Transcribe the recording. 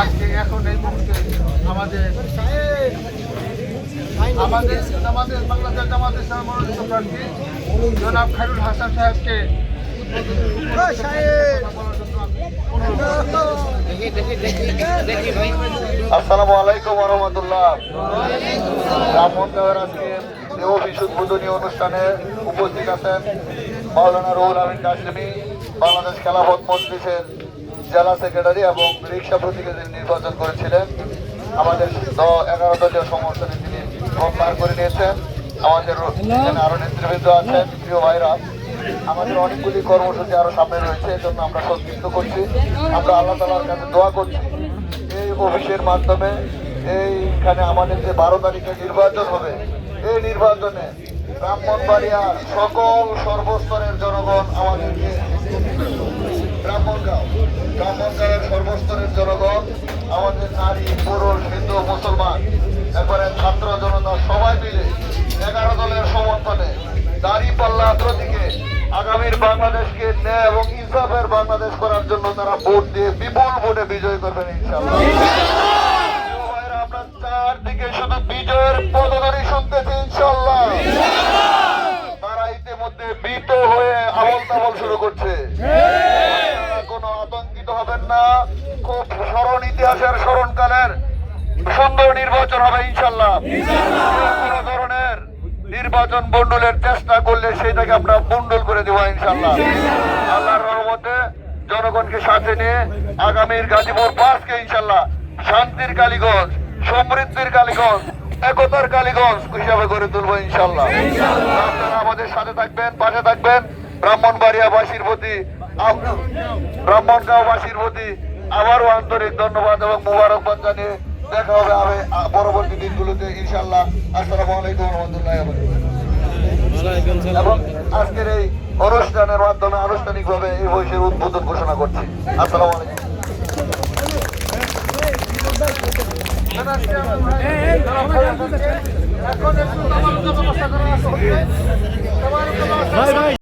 আজকে এখন এই মুহূর্তে আমাদের আমাদের আমাদের বাংলাদেশ জামাতের মনোনীত প্রার্থী জনাব খায়রুল হাসান সাহেবকে বলার জন্য আমি অনুরোধ আসসালামু আলাইকুম রহমতুল্লাহ। রামমন্দিরের আজকে দেহ বিশুদ্ধবোধনী অনুষ্ঠানে উপস্থিত আছেন মাওলানা রুহুল আমিন কাশিমি বাংলাদেশ খেলাফত মজলিসের জেলা সেক্রেটারি এবং রিক্সা প্রতীকে যিনি নির্বাচন করেছিলেন আমাদের এগারো দলীয় সমর্থনে তিনি প্রত্যাহার করে নিয়েছেন। আমাদের আরও নেতৃবৃন্দ আছেন প্রিয় ভাইরা। আমাদের অনেকগুলি কর্মসূচি আরও সামনে রয়েছে এই জন্য আমরা সংক্ষিপ্ত করছি। আমরা আল্লাহ তালার কাছে দোয়া করছি। এই অফিসের মাধ্যমে এইখানে আমাদের যে বারো তারিখে নির্বাচন হবে এই নির্বাচনে ব্রাহ্মণবাড়িয়ার সকল সর্বস্তরের জনগণ আমাদেরকে সর্বস্তরের জনগণ আমাদের নারী পুরুষ হিন্দু মুসলমান একবারে ছাত্র জনতা সবাই মিলে এগারো দলের সমর্থনে দাড়ি পাল্লা প্রতীকে আগামীর বাংলাদেশকে ন্যায় এবং বাংলাদেশ করার জন্য তারা ভোট দিয়ে বিপুল ভোটে বিজয় করবেন ইনশাআল্লাহ। ভাইরা, আমরা চারদিকে শুধু বিজয়ের পদধ্বনি শুনতেছি ইনশাল্লাহ তারা ইতিমধ্যে ভীত হয়ে আবল তাবল শুরু করছে। হবেন না। খুব স্মরণ ইতিহাসের স্মরণকালের সুন্দর নির্বাচন হবে, ইনশাল্লাহ। কোন ধরনের নির্বাচন বন্ডলের চেষ্টা করলে সেটাকে আমরা বন্ডল করে দেবো, ইনশাল্লাহ। আল্লাহর রহমতে জনগণকে সাথে নিয়ে আগামীর গাজীপুর পাঁচকে ইনশাল্লাহ, শান্তির কালীগঞ্জ, সমৃদ্ধির কালীগঞ্জ, একতার কালীগঞ্জ হিসাবে গড়ে তুলবো, ইনশাল্লাহ। আপনারা আমাদের সাথে থাকবেন, পাশে থাকবেন। ব্রাহ্মণবাড়িয়াবাসীর প্রতি ব্রাহ্মণগাঁওবাসীর প্রতি আবারও আন্তরিক ধন্যবাদ এবং মুবারকবাদ জানিয়ে দেখা হবে আমি পরবর্তী দিনগুলোতে ইনশাল্লাহ আসসালামু আলাইকুম রহমতুল্লাহ এবং আজকের এই অনুষ্ঠানের মাধ্যমে আনুষ্ঠানিকভাবে এই বয়সের উদ্বোধন ঘোষণা করছি। আসসালামু আলাইকুম। এখন একটু